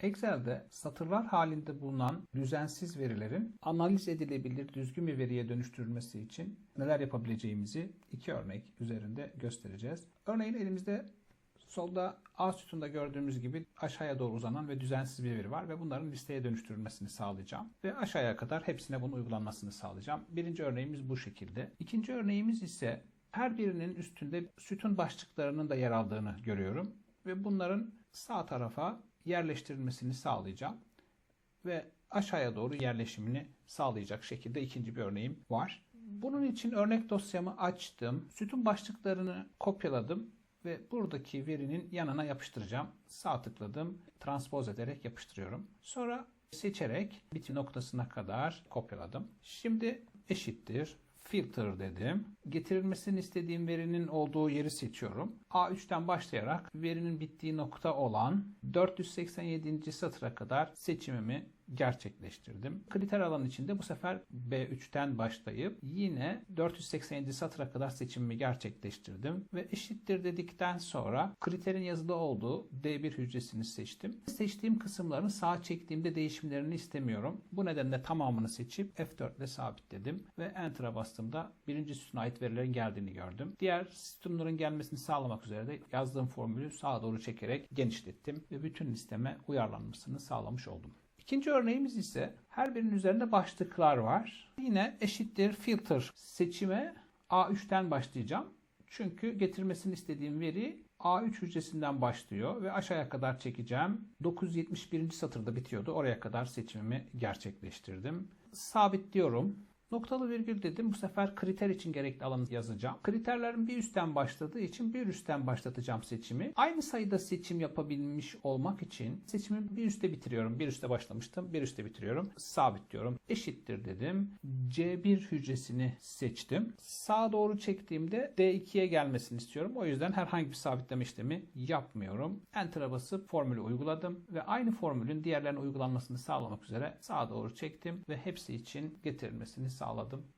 Excel'de satırlar halinde bulunan düzensiz verilerin analiz edilebilir düzgün bir veriye dönüştürülmesi için neler yapabileceğimizi iki örnek üzerinde göstereceğiz. Örneğin elimizde solda A sütunda gördüğümüz gibi aşağıya doğru uzanan ve düzensiz bir veri var ve bunların listeye dönüştürülmesini sağlayacağım. Ve aşağıya kadar hepsine bunun uygulanmasını sağlayacağım. Birinci örneğimiz bu şekilde. İkinci örneğimiz ise her birinin üstünde sütun başlıklarının da yer aldığını görüyorum. Ve bunların sağ tarafa yerleştirilmesini sağlayacağım. Ve aşağıya doğru yerleşimini sağlayacak şekilde ikinci bir örneğim var. Bunun için örnek dosyamı açtım. Sütun başlıklarını kopyaladım ve buradaki verinin yanına yapıştıracağım. Sağ tıkladım, transpoz ederek yapıştırıyorum. Sonra seçerek bitim noktasına kadar kopyaladım. Şimdi eşittir filter dedim. Getirilmesini istediğim verinin olduğu yeri seçiyorum. A3'ten başlayarak verinin bittiği nokta olan 487. satıra kadar seçimimi gerçekleştirdim. Kriter alan içinde bu sefer B3'ten başlayıp yine 487 satıra kadar seçimimi gerçekleştirdim ve eşittir dedikten sonra kriterin yazılı olduğu D1 hücresini seçtim. Seçtiğim kısımların sağa çektiğimde değişimlerini istemiyorum. Bu nedenle tamamını seçip F4 ile sabitledim ve Enter'a bastığımda birinci sütuna ait verilerin geldiğini gördüm. Diğer sütunların gelmesini sağlamak üzere de yazdığım formülü sağa doğru çekerek genişlettim ve bütün listeme uyarlanmasını sağlamış oldum. İkinci örneğimiz ise her birinin üzerinde başlıklar var. Yine eşittir filter seçime A3'ten başlayacağım. Çünkü getirmesini istediğim veri A3 hücresinden başlıyor ve aşağıya kadar çekeceğim. 971. satırda bitiyordu. Oraya kadar seçimimi gerçekleştirdim. Sabitliyorum. Noktalı virgül dedim. Bu sefer kriter için gerekli alanı yazacağım. Kriterlerin bir üstten başladığı için bir üstten başlatacağım seçimi. Aynı sayıda seçim yapabilmiş olmak için seçimi bir üstte bitiriyorum. Bir üstte başlamıştım. Bir üstte bitiriyorum. Sabitliyorum. Eşittir dedim. C1 hücresini seçtim. Sağa doğru çektiğimde D2'ye gelmesini istiyorum. O yüzden herhangi bir sabitleme işlemi yapmıyorum. Enter'a basıp formülü uyguladım ve aynı formülün diğerlerine uygulanmasını sağlamak üzere sağa doğru çektim ve hepsi için getirilmesini sağladım.